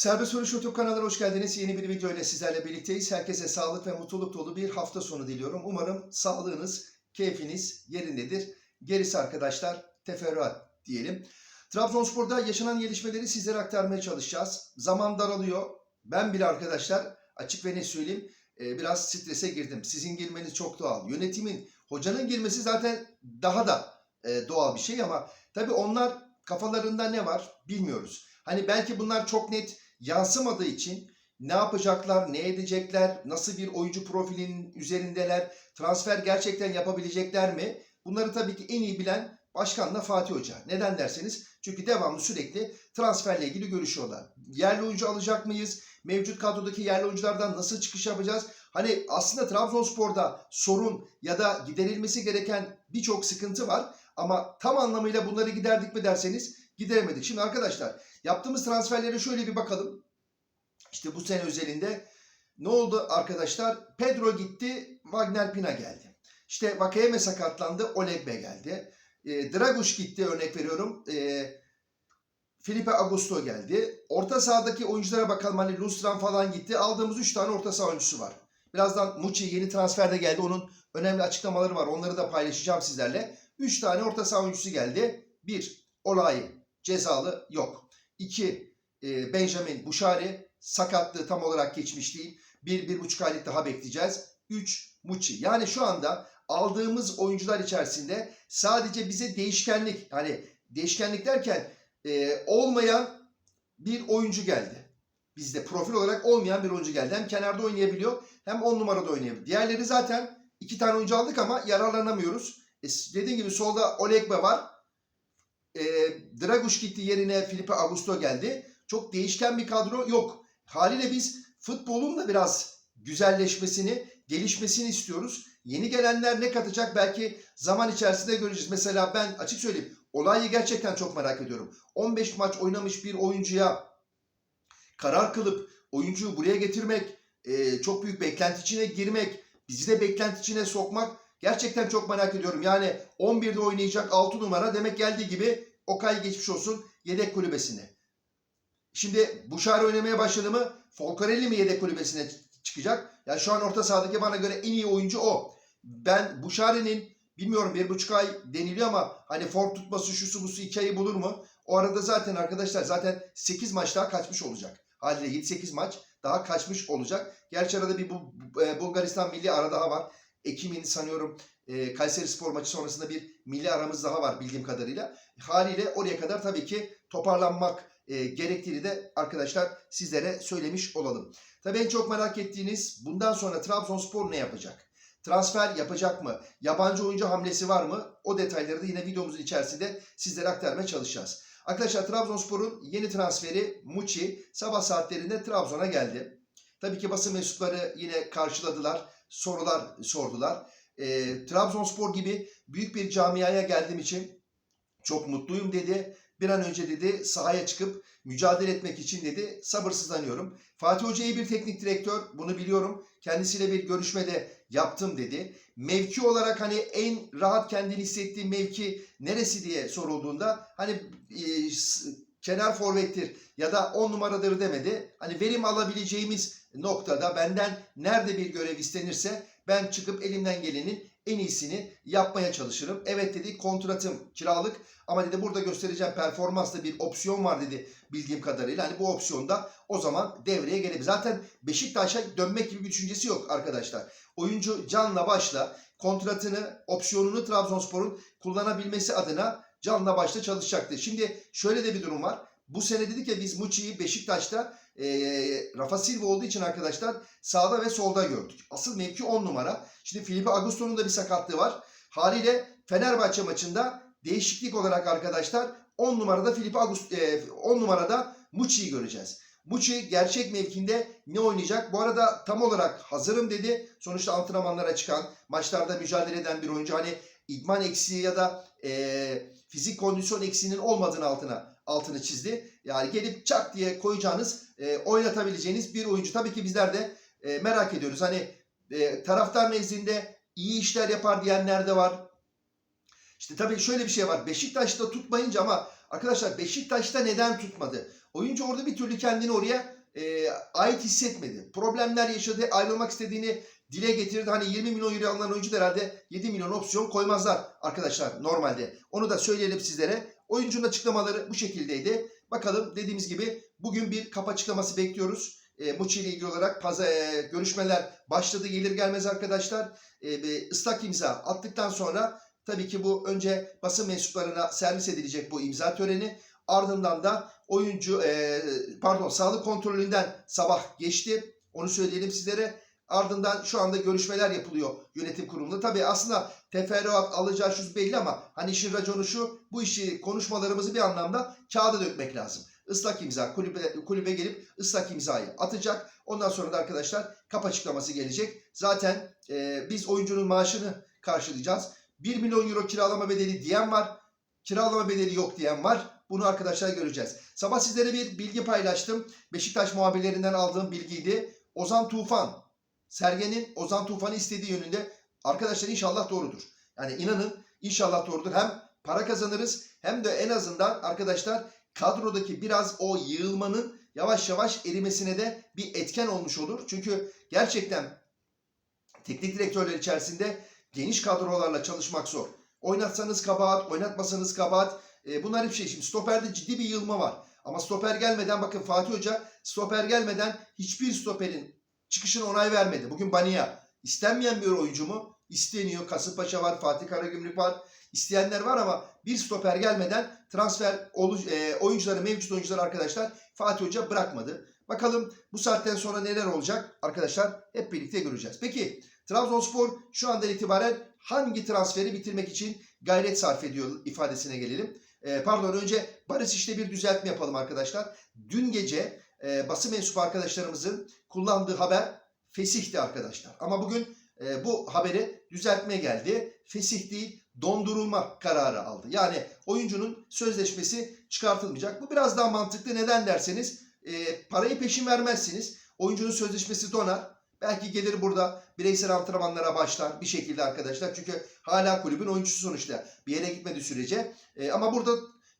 Serbest Vuruş YouTube kanalına hoş geldiniz. Yeni bir video ile sizlerle birlikteyiz. Herkese sağlık ve mutluluk dolu bir hafta sonu diliyorum. Umarım sağlığınız, keyfiniz yerindedir. Gerisi arkadaşlar teferruat diyelim. Trabzonspor'da yaşanan gelişmeleri sizlere aktarmaya çalışacağız. Zaman daralıyor. Ben bile arkadaşlar açık ve ne söyleyeyim e, biraz strese girdim. Sizin girmeniz çok doğal. Yönetimin, hocanın girmesi zaten daha da e, doğal bir şey ama tabii onlar kafalarında ne var bilmiyoruz. Hani belki bunlar çok net yansımadığı için ne yapacaklar, ne edecekler, nasıl bir oyuncu profilinin üzerindeler, transfer gerçekten yapabilecekler mi? Bunları tabii ki en iyi bilen başkanla Fatih Hoca. Neden derseniz çünkü devamlı sürekli transferle ilgili görüşüyorlar. Yerli oyuncu alacak mıyız? Mevcut kadrodaki yerli oyunculardan nasıl çıkış yapacağız? Hani aslında Trabzonspor'da sorun ya da giderilmesi gereken birçok sıkıntı var. Ama tam anlamıyla bunları giderdik mi derseniz gideremedik. Şimdi arkadaşlar yaptığımız transferlere şöyle bir bakalım. İşte bu sene özelinde ne oldu arkadaşlar? Pedro gitti, Wagner Pina geldi. İşte Vakayeme sakatlandı, Olegbe geldi. E, Draguş gitti örnek veriyorum. E, Felipe Augusto geldi. Orta sahadaki oyunculara bakalım. Hani Lustran falan gitti. Aldığımız 3 tane orta saha oyuncusu var. Birazdan Muçi yeni transferde geldi. Onun önemli açıklamaları var. Onları da paylaşacağım sizlerle. 3 tane orta saha oyuncusu geldi. 1. Olay cezalı yok. 2. E, Benjamin Buşari sakatlığı tam olarak geçmiş değil. 1-1,5 aylık daha bekleyeceğiz. 3. Muçi. Yani şu anda aldığımız oyuncular içerisinde sadece bize değişkenlik hani değişkenlik derken e, olmayan bir oyuncu geldi. Bizde profil olarak olmayan bir oyuncu geldi. Hem kenarda oynayabiliyor hem 10 numarada oynayabiliyor. Diğerleri zaten iki tane oyuncu aldık ama yararlanamıyoruz. E, dediğim gibi solda Olegbe var. E, Draguş gitti yerine Felipe Augusto geldi. Çok değişken bir kadro yok. Haliyle biz futbolun da biraz güzelleşmesini, gelişmesini istiyoruz. Yeni gelenler ne katacak belki zaman içerisinde göreceğiz. Mesela ben açık söyleyeyim olayı gerçekten çok merak ediyorum. 15 maç oynamış bir oyuncuya karar kılıp oyuncuyu buraya getirmek, e, çok büyük beklenti içine girmek, bizi de beklenti içine sokmak gerçekten çok merak ediyorum. Yani 11'de oynayacak 6 numara demek geldiği gibi Okay geçmiş olsun yedek kulübesine. Şimdi Buşar oynamaya başladı mı Folcarelli mi yedek kulübesine çıkacak? Yani şu an orta sahadaki bana göre en iyi oyuncu o. Ben Buşari'nin bilmiyorum bir buçuk ay deniliyor ama hani form tutması şusu busu iki ayı bulur mu? O arada zaten arkadaşlar zaten 8 maç daha kaçmış olacak. Haliyle 7-8 maç daha kaçmış olacak. Gerçi arada bir bu, e, Bulgaristan milli ara daha var. Ekim'in sanıyorum e, Kayseri Spor maçı sonrasında bir milli aramız daha var bildiğim kadarıyla. Haliyle oraya kadar tabii ki toparlanmak e, gerektiğini de arkadaşlar sizlere söylemiş olalım. Tabii en çok merak ettiğiniz bundan sonra Trabzonspor ne yapacak? Transfer yapacak mı? Yabancı oyuncu hamlesi var mı? O detayları da yine videomuzun içerisinde sizlere aktarmaya çalışacağız. Arkadaşlar Trabzonspor'un yeni transferi Muçi sabah saatlerinde Trabzon'a geldi. Tabii ki basın mensupları yine karşıladılar, sorular sordular. E, Trabzonspor gibi büyük bir camiaya geldiğim için çok mutluyum dedi. Bir an önce dedi sahaya çıkıp mücadele etmek için dedi sabırsızlanıyorum. Fatih Hoca iyi bir teknik direktör bunu biliyorum. Kendisiyle bir görüşmede yaptım dedi. Mevki olarak hani en rahat kendini hissettiği mevki neresi diye sorulduğunda hani e, kenar forvettir ya da 10 numaradır demedi. Hani verim alabileceğimiz noktada benden nerede bir görev istenirse ben çıkıp elimden gelenin en iyisini yapmaya çalışırım. Evet dedi kontratım kiralık ama dedi burada göstereceğim performansla bir opsiyon var dedi bildiğim kadarıyla. Hani bu opsiyonda o zaman devreye gelebilir. Zaten Beşiktaş'a dönmek gibi bir düşüncesi yok arkadaşlar. Oyuncu canla başla kontratını, opsiyonunu Trabzonspor'un kullanabilmesi adına canla başla çalışacaktır. Şimdi şöyle de bir durum var. Bu sene dedik ya biz Muçi'yi Beşiktaş'ta e, Rafa Silva olduğu için arkadaşlar sağda ve solda gördük. Asıl mevki 10 numara. Şimdi Felipe Augusto'nun da bir sakatlığı var. Haliyle Fenerbahçe maçında değişiklik olarak arkadaşlar 10 numarada Felipe Augusto, e, 10 numarada Muçi'yi göreceğiz. Muçi gerçek mevkinde ne oynayacak? Bu arada tam olarak hazırım dedi. Sonuçta antrenmanlara çıkan, maçlarda mücadele eden bir oyuncu. Hani idman eksiği ya da e, fizik kondisyon eksiğinin olmadığını altına altını çizdi. Yani gelip çak diye koyacağınız, e, oynatabileceğiniz bir oyuncu. Tabii ki bizler de e, merak ediyoruz. Hani e, taraftar nezdinde iyi işler yapar diyenler de var. İşte tabii şöyle bir şey var. Beşiktaş'ta tutmayınca ama arkadaşlar Beşiktaş'ta neden tutmadı? oyuncu orada bir türlü kendini oraya e, ait hissetmedi. Problemler yaşadı, ayrılmak istediğini dile getirdi. Hani 20 milyon euro alınan oyuncu da herhalde 7 milyon opsiyon koymazlar arkadaşlar normalde. Onu da söyleyelim sizlere. Oyuncunun açıklamaları bu şekildeydi. Bakalım dediğimiz gibi bugün bir kap açıklaması bekliyoruz. E, Muçi ile ilgili olarak paza, e, görüşmeler başladı gelir gelmez arkadaşlar. E, bir ıslak imza attıktan sonra tabii ki bu önce basın mensuplarına servis edilecek bu imza töreni. Ardından da oyuncu e, pardon sağlık kontrolünden sabah geçti. Onu söyleyelim sizlere. Ardından şu anda görüşmeler yapılıyor yönetim kurulunda. Tabii aslında teferruat alacağı şu belli ama hani işin raconu şu bu işi konuşmalarımızı bir anlamda kağıda dökmek lazım. Islak imza kulübe, kulübe gelip ıslak imzayı atacak. Ondan sonra da arkadaşlar kap açıklaması gelecek. Zaten e, biz oyuncunun maaşını karşılayacağız. 1 milyon euro kiralama bedeli diyen var. Kiralama bedeli yok diyen var. Bunu arkadaşlar göreceğiz. Sabah sizlere bir bilgi paylaştım. Beşiktaş muhabirlerinden aldığım bilgiydi. Ozan Tufan, Sergen'in Ozan Tufan'ı istediği yönünde arkadaşlar inşallah doğrudur. Yani inanın inşallah doğrudur. Hem para kazanırız hem de en azından arkadaşlar kadrodaki biraz o yığılmanın yavaş yavaş erimesine de bir etken olmuş olur. Çünkü gerçekten teknik direktörler içerisinde geniş kadrolarla çalışmak zor. Oynatsanız kabahat, oynatmasanız kabahat. E, bunlar hep şey. Şimdi stoperde ciddi bir yığılma var. Ama stoper gelmeden bakın Fatih Hoca stoper gelmeden hiçbir stoperin çıkışına onay vermedi. Bugün Bania istenmeyen bir oyuncu mu? İsteniyor. Kasımpaşa var, Fatih Karagümrük var. İsteyenler var ama bir stoper gelmeden transfer e, oyuncuları, mevcut oyuncuları arkadaşlar Fatih Hoca bırakmadı. Bakalım bu saatten sonra neler olacak arkadaşlar hep birlikte göreceğiz. Peki Trabzonspor şu andan itibaren hangi transferi bitirmek için gayret sarf ediyor ifadesine gelelim. E, pardon önce Barış işte bir düzeltme yapalım arkadaşlar. Dün gece e, basın mensubu arkadaşlarımızın kullandığı haber fesihti arkadaşlar. Ama bugün e, bu haberi düzeltme geldi. Fesih değil dondurulma kararı aldı. Yani oyuncunun sözleşmesi çıkartılmayacak. Bu biraz daha mantıklı. Neden derseniz e, parayı peşin vermezsiniz. Oyuncunun sözleşmesi donar. Belki gelir burada bireysel antrenmanlara başlar bir şekilde arkadaşlar. Çünkü hala kulübün oyuncusu sonuçta bir yere gitmediği sürece. E, ama burada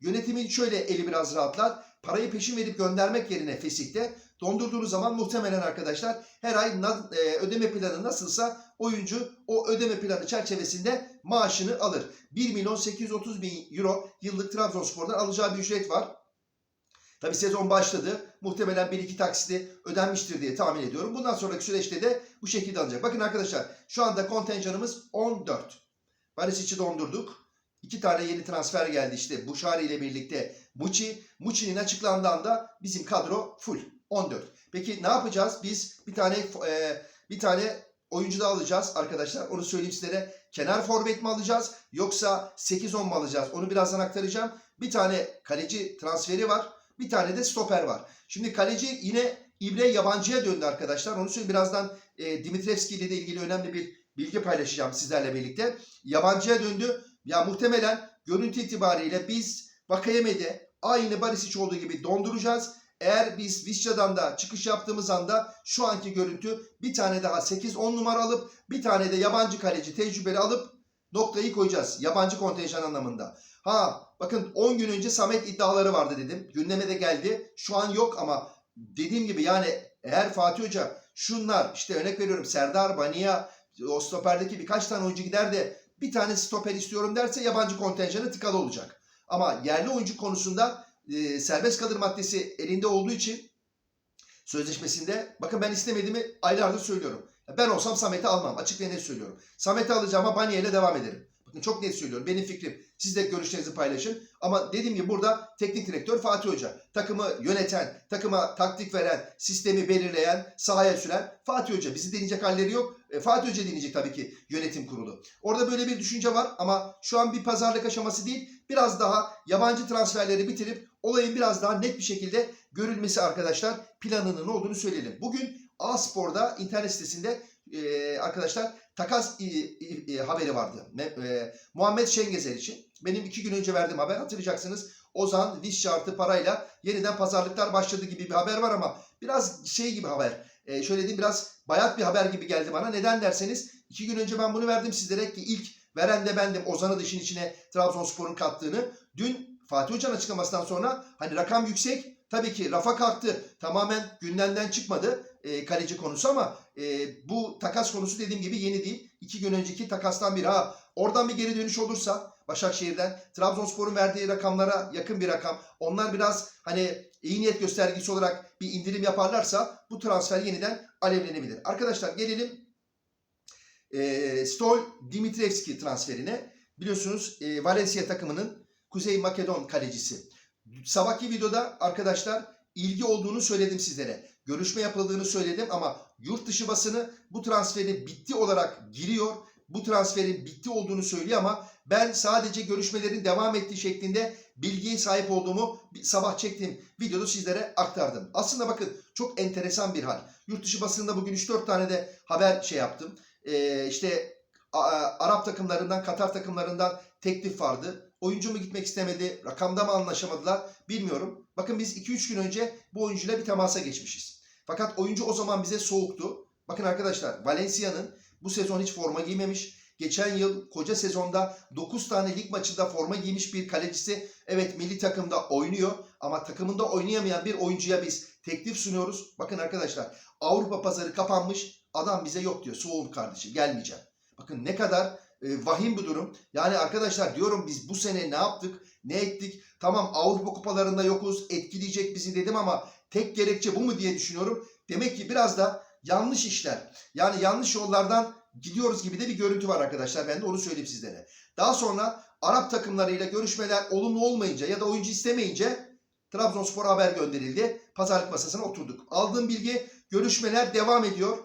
yönetimin şöyle eli biraz rahatlar. Parayı peşin verip göndermek yerine fesihte dondurduğunuz zaman muhtemelen arkadaşlar her ay e, ödeme planı nasılsa oyuncu o ödeme planı çerçevesinde maaşını alır. 1 milyon 830 bin euro yıllık Trabzonspor'dan alacağı bir ücret var. Tabi sezon başladı. Muhtemelen 1-2 taksiti ödenmiştir diye tahmin ediyorum. Bundan sonraki süreçte de bu şekilde alacak. Bakın arkadaşlar şu anda kontenjanımız 14. Barisic'i dondurduk. İki tane yeni transfer geldi işte Buşari ile birlikte Muçi. Muçi'nin açıklandığında bizim kadro full 14. Peki ne yapacağız? Biz bir tane e, bir tane oyuncu da alacağız arkadaşlar. Onu söyleyeyim sizlere. Kenar forvet mi alacağız yoksa 8-10 mu alacağız? Onu birazdan aktaracağım. Bir tane kaleci transferi var. Bir tane de stoper var. Şimdi kaleci yine İbre yabancıya döndü arkadaşlar. Onu söyleyeyim. Birazdan e, Dimitrevski ile de ilgili önemli bir bilgi paylaşacağım sizlerle birlikte. Yabancıya döndü. Ya muhtemelen görüntü itibariyle biz Vakayeme'de aynı Barisic olduğu gibi donduracağız. Eğer biz Vişça'dan da çıkış yaptığımız anda şu anki görüntü bir tane daha 8-10 numara alıp bir tane de yabancı kaleci tecrübeli alıp noktayı koyacağız. Yabancı kontenjan anlamında. Ha bakın 10 gün önce Samet iddiaları vardı dedim. Gündeme de geldi. Şu an yok ama dediğim gibi yani eğer Fatih Hoca şunlar işte örnek veriyorum Serdar, Bania, o stoperdeki birkaç tane oyuncu gider de bir tane stoper istiyorum derse yabancı kontenjanı tıkalı olacak. Ama yerli oyuncu konusunda e, serbest kalır maddesi elinde olduğu için sözleşmesinde bakın ben istemediğimi aylardır söylüyorum. Ben olsam Samet'i almam. Açık ve net söylüyorum. Samet'i alacağım ama Baniye ile devam ederim. Çok net söylüyorum. Benim fikrim. Siz de görüşlerinizi paylaşın. Ama dediğim gibi burada teknik direktör Fatih Hoca. Takımı yöneten, takıma taktik veren, sistemi belirleyen, sahaya süren Fatih Hoca. Bizi deneyecek halleri yok. E, Fatih Hoca deneyecek tabii ki yönetim kurulu. Orada böyle bir düşünce var ama şu an bir pazarlık aşaması değil. Biraz daha yabancı transferleri bitirip olayın biraz daha net bir şekilde görülmesi arkadaşlar planının olduğunu söyleyelim. Bugün A-Spor'da internet sitesinde e, arkadaşlar takas e, e, e, haberi vardı. Me- e, Muhammed Şengezer için. Benim iki gün önce verdiğim haber hatırlayacaksınız. Ozan Viş şartı parayla yeniden pazarlıklar başladı gibi bir haber var ama biraz şey gibi haber. E, şöyle diyeyim biraz bayat bir haber gibi geldi bana. Neden derseniz iki gün önce ben bunu verdim sizlere ki ilk veren de bendim. Ozan'ı da işin içine Trabzonspor'un kattığını. Dün Fatih Hoca'nın açıklamasından sonra hani rakam yüksek tabii ki rafa kalktı. Tamamen gündemden çıkmadı e, kaleci konusu ama e, bu takas konusu dediğim gibi yeni değil. İki gün önceki takastan biri. Ha, oradan bir geri dönüş olursa Başakşehir'den Trabzonspor'un verdiği rakamlara yakın bir rakam. Onlar biraz hani iyi niyet göstergesi olarak bir indirim yaparlarsa bu transfer yeniden alevlenebilir. Arkadaşlar gelelim e, Stol Dimitrevski transferine. Biliyorsunuz e, Valencia takımının Kuzey Makedon kalecisi. Sabahki videoda arkadaşlar ilgi olduğunu söyledim sizlere. Görüşme yapıldığını söyledim ama yurt dışı basını bu transferin bitti olarak giriyor. Bu transferin bitti olduğunu söylüyor ama ben sadece görüşmelerin devam ettiği şeklinde bilgiye sahip olduğumu sabah çektiğim videoda sizlere aktardım. Aslında bakın çok enteresan bir hal. Yurt dışı basında bugün 3-4 tane de haber şey yaptım. Ee, işte Arap takımlarından, Katar takımlarından teklif vardı. Oyuncu mu gitmek istemedi, rakamda mı anlaşamadılar bilmiyorum. Bakın biz 2-3 gün önce bu oyuncuyla bir temasa geçmişiz. Fakat oyuncu o zaman bize soğuktu. Bakın arkadaşlar Valencia'nın bu sezon hiç forma giymemiş. Geçen yıl koca sezonda 9 tane lig maçında forma giymiş bir kalecisi evet milli takımda oynuyor ama takımında oynayamayan bir oyuncuya biz teklif sunuyoruz. Bakın arkadaşlar Avrupa pazarı kapanmış adam bize yok diyor soğuk kardeşim gelmeyeceğim. Bakın ne kadar e, vahim bir durum. Yani arkadaşlar diyorum biz bu sene ne yaptık ne ettik tamam Avrupa kupalarında yokuz etkileyecek bizi dedim ama tek gerekçe bu mu diye düşünüyorum. Demek ki biraz da yanlış işler yani yanlış yollardan gidiyoruz gibi de bir görüntü var arkadaşlar. Ben de onu söyleyeyim sizlere. Daha sonra Arap takımlarıyla görüşmeler olumlu olmayınca ya da oyuncu istemeyince Trabzonspor haber gönderildi. Pazarlık masasına oturduk. Aldığım bilgi görüşmeler devam ediyor.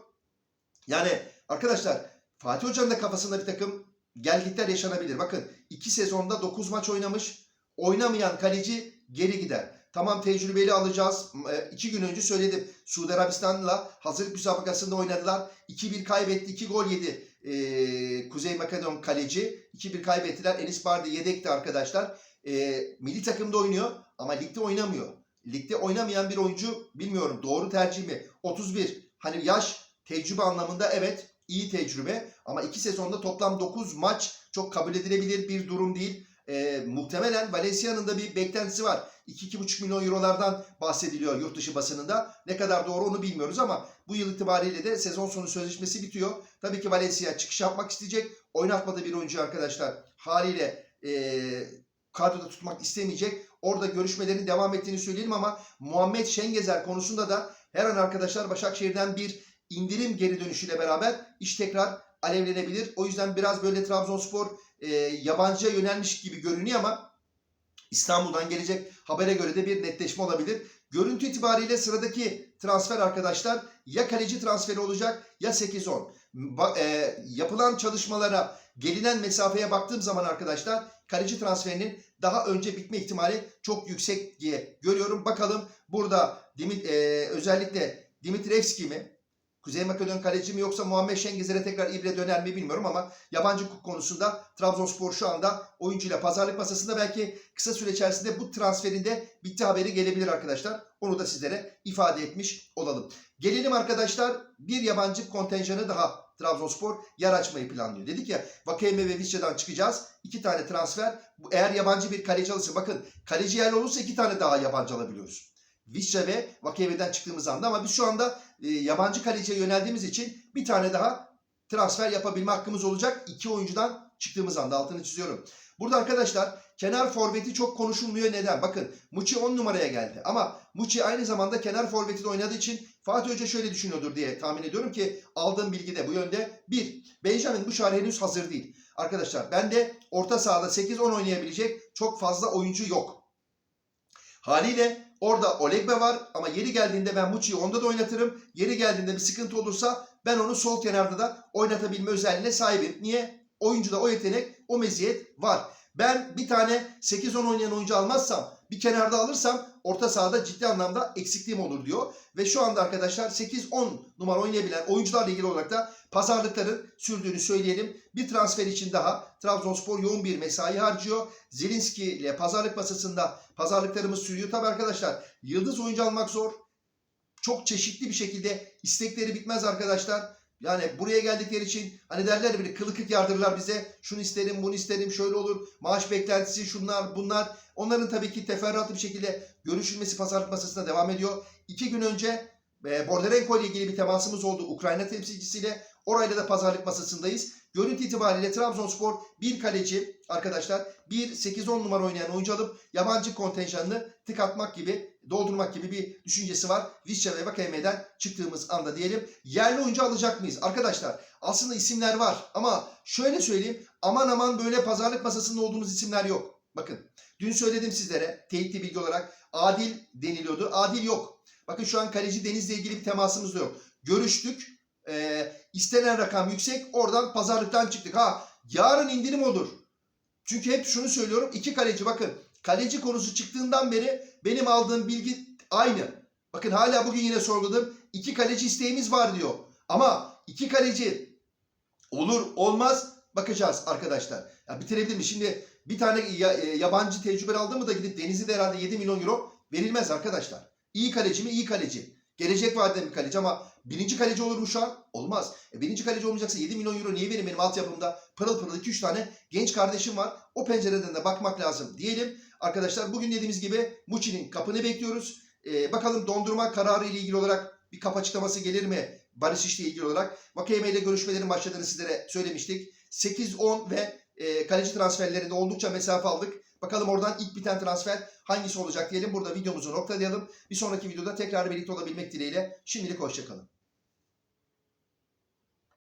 Yani arkadaşlar Fatih Hoca'nın da kafasında bir takım gelgitler yaşanabilir. Bakın iki sezonda 9 maç oynamış. Oynamayan kaleci geri gider. Tamam tecrübeli alacağız. E, gün önce söyledim. Suudi Arabistan'la hazırlık müsabakasında oynadılar. 2-1 kaybetti. 2 gol yedi. E, Kuzey Makedon kaleci. 2-1 kaybettiler. Enis Bardi yedekti arkadaşlar. E, milli takımda oynuyor ama ligde oynamıyor. Ligde oynamayan bir oyuncu bilmiyorum doğru tercih mi? 31. Hani yaş tecrübe anlamında evet iyi tecrübe ama iki sezonda toplam 9 maç çok kabul edilebilir bir durum değil. E, muhtemelen Valencia'nın da bir beklentisi var. 2-2,5 milyon eurolardan bahsediliyor yurt dışı basınında. Ne kadar doğru onu bilmiyoruz ama bu yıl itibariyle de sezon sonu sözleşmesi bitiyor. Tabii ki Valencia çıkış yapmak isteyecek. Oynatmadığı bir oyuncu arkadaşlar haliyle e, kadroda tutmak istemeyecek. Orada görüşmelerin devam ettiğini söyleyelim ama Muhammed Şengezer konusunda da her an arkadaşlar Başakşehir'den bir indirim geri dönüşüyle beraber iş tekrar alevlenebilir. O yüzden biraz böyle Trabzonspor e, yabancıya yönelmiş gibi görünüyor ama İstanbul'dan gelecek habere göre de bir netleşme olabilir. Görüntü itibariyle sıradaki transfer arkadaşlar ya kaleci transferi olacak ya 8-10. Ba- e, yapılan çalışmalara gelinen mesafeye baktığım zaman arkadaşlar kaleci transferinin daha önce bitme ihtimali çok yüksek diye görüyorum. Bakalım burada Dimit, e, özellikle Dimitrevski mi Kuzey Makedon kaleci mi yoksa Muhammed Şengizer'e tekrar ibre döner mi bilmiyorum ama yabancı konusunda Trabzonspor şu anda oyuncuyla pazarlık masasında belki kısa süre içerisinde bu transferinde bitti haberi gelebilir arkadaşlar. Onu da sizlere ifade etmiş olalım. Gelelim arkadaşlar bir yabancı kontenjanı daha Trabzonspor yer açmayı planlıyor. Dedik ya Vakeme ve Vişça'dan çıkacağız. İki tane transfer. Eğer yabancı bir kaleci alırsa bakın kaleci yerli olursa iki tane daha yabancı alabiliyoruz. Vişça ve Vakeme'den çıktığımız anda ama biz şu anda e, yabancı kaleciye yöneldiğimiz için bir tane daha transfer yapabilme hakkımız olacak. İki oyuncudan çıktığımız anda altını çiziyorum. Burada arkadaşlar kenar forveti çok konuşulmuyor. Neden? Bakın Muçi 10 numaraya geldi. Ama Muçi aynı zamanda kenar forveti de oynadığı için Fatih Hoca şöyle düşünüyordur diye tahmin ediyorum ki aldığım bilgi de bu yönde. Bir, Benjamin Buşar henüz hazır değil. Arkadaşlar bende orta sahada 8-10 oynayabilecek çok fazla oyuncu yok. Haliyle orada Olegbe var ama yeri geldiğinde ben Muçi'yi onda da oynatırım. Yeri geldiğinde bir sıkıntı olursa ben onu sol kenarda da oynatabilme özelliğine sahibim. Niye? Oyuncuda o yetenek, o meziyet var. Ben bir tane 8-10 oynayan oyuncu almazsam, bir kenarda alırsam orta sahada ciddi anlamda eksikliğim olur diyor. Ve şu anda arkadaşlar 8-10 numara oynayabilen oyuncularla ilgili olarak da pazarlıkların sürdüğünü söyleyelim. Bir transfer için daha Trabzonspor yoğun bir mesai harcıyor. Zelinski ile pazarlık masasında pazarlıklarımız sürüyor. Tabi arkadaşlar yıldız oyuncu almak zor. Çok çeşitli bir şekilde istekleri bitmez arkadaşlar. Yani buraya geldikleri için hani derler böyle kılı kırk yardırırlar bize. Şunu isterim, bunu isterim, şöyle olur. Maaş beklentisi şunlar, bunlar. Onların tabii ki teferruatlı bir şekilde görüşülmesi pazarlık masasına devam ediyor. İki gün önce e, Borderenko ile ilgili bir temasımız oldu Ukrayna temsilcisiyle. Orayla da pazarlık masasındayız. Görüntü itibariyle Trabzonspor bir kaleci arkadaşlar bir 8-10 numara oynayan oyuncu alıp yabancı kontenjanını tık atmak gibi doldurmak gibi bir düşüncesi var. Visca ve Vakayeme'den çıktığımız anda diyelim. Yerli oyuncu alacak mıyız? Arkadaşlar aslında isimler var ama şöyle söyleyeyim aman aman böyle pazarlık masasında olduğumuz isimler yok. Bakın dün söyledim sizlere teyitli bilgi olarak Adil deniliyordu. Adil yok. Bakın şu an kaleci Deniz'le ilgili bir temasımız da yok. Görüştük. Ee, istenen rakam yüksek. Oradan pazarlıktan çıktık. Ha yarın indirim olur. Çünkü hep şunu söylüyorum. iki kaleci bakın. Kaleci konusu çıktığından beri benim aldığım bilgi aynı. Bakın hala bugün yine sorguladım. İki kaleci isteğimiz var diyor. Ama iki kaleci olur olmaz bakacağız arkadaşlar. Ya bitirebilir mi? Şimdi bir tane e, yabancı tecrübe aldı mı da gidip Deniz'i de herhalde 7 milyon euro verilmez arkadaşlar. İyi kaleci mi? İyi kaleci. Gelecek vadeden bir kaleci ama birinci kaleci olur mu şu an? Olmaz. E, birinci kaleci olmayacaksa 7 milyon euro niye vereyim benim altyapımda? Pırıl pırıl 2-3 tane genç kardeşim var. O pencereden de bakmak lazım diyelim. Arkadaşlar bugün dediğimiz gibi Muçi'nin kapını bekliyoruz. E, bakalım dondurma kararı ile ilgili olarak bir kap açıklaması gelir mi? Barış işle ilgili olarak. Vakayeme ile görüşmelerin başladığını sizlere söylemiştik. 8-10 ve e, kaleci transferlerinde oldukça mesafe aldık. Bakalım oradan ilk biten transfer hangisi olacak diyelim. Burada videomuzu noktalayalım. Bir sonraki videoda tekrar birlikte olabilmek dileğiyle. Şimdilik hoşçakalın.